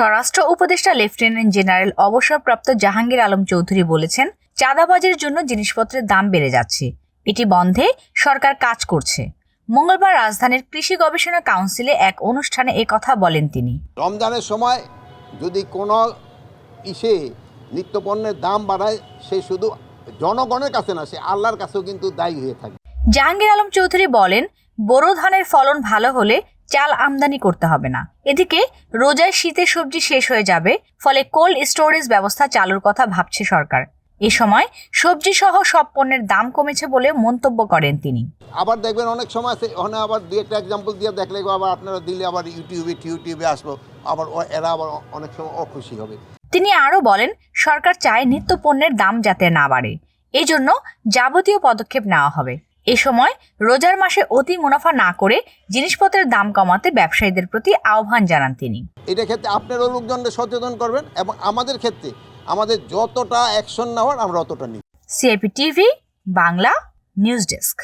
স্বরাষ্ট্র উপদেষ্টা lieutenant general অবসরপ্রাপ্ত জাহাঙ্গীর আলম চৌধুরী বলেছেন চাঁদাবাজের জন্য জিনিসপত্রের দাম বেড়ে যাচ্ছে। এটি বন্ধে সরকার কাজ করছে। মঙ্গলবার রাজধানীর কৃষি গবেষণা কাউন্সিলে এক অনুষ্ঠানে এ কথা বলেন তিনি। রমজানের সময় যদি কোনো ইসে নিত্যপণ্যের দাম বাড়ায় সে শুধু জনগণের কাছে না সে আল্লাহর কাছেও কিন্তু দায়ী হয়ে থাকে। জাহাঙ্গীর আলম চৌধুরী বলেন বোরো ধানের ফলন ভালো হলে চাল আমদানি করতে হবে না। এদিকে রোজায় শীতের সবজি শেষ হয়ে যাবে ফলে কোল্ড স্টোরেজ ব্যবস্থা চালুর কথা ভাবছে সরকার। এ সময় সবজি সহ সব পণ্যের দাম কমেছে বলে মন্তব্য করেন তিনি। আবার দেখবেন অনেক সময় আছে ওখানে আবার দু একটা এক্সাম্পল দিয়ে দেখলে আবার আপনারা দিলে আবার ইউটিউবে টিউটিউবে আসলো আবার এরা আবার অনেক সময় অখুশি হবে। তিনি আরও বলেন সরকার চায় নিত্য পণ্যের দাম যাতে না বাড়ে এই জন্য যাবতীয় পদক্ষেপ নেওয়া হবে। এ সময় রোজার মাসে অতি মুনাফা না করে জিনিসপত্রের দাম কমাতে ব্যবসায়ীদের প্রতি আহ্বান জানান তিনি। এটা ক্ষেত্রে আপনারও লোকজনদের সচেতন করবেন এবং আমাদের ক্ষেত্রে আমাদের যতটা অ্যাকশন নেওয়ার আমরা অতটা নিই। CIP TV Bangla news desk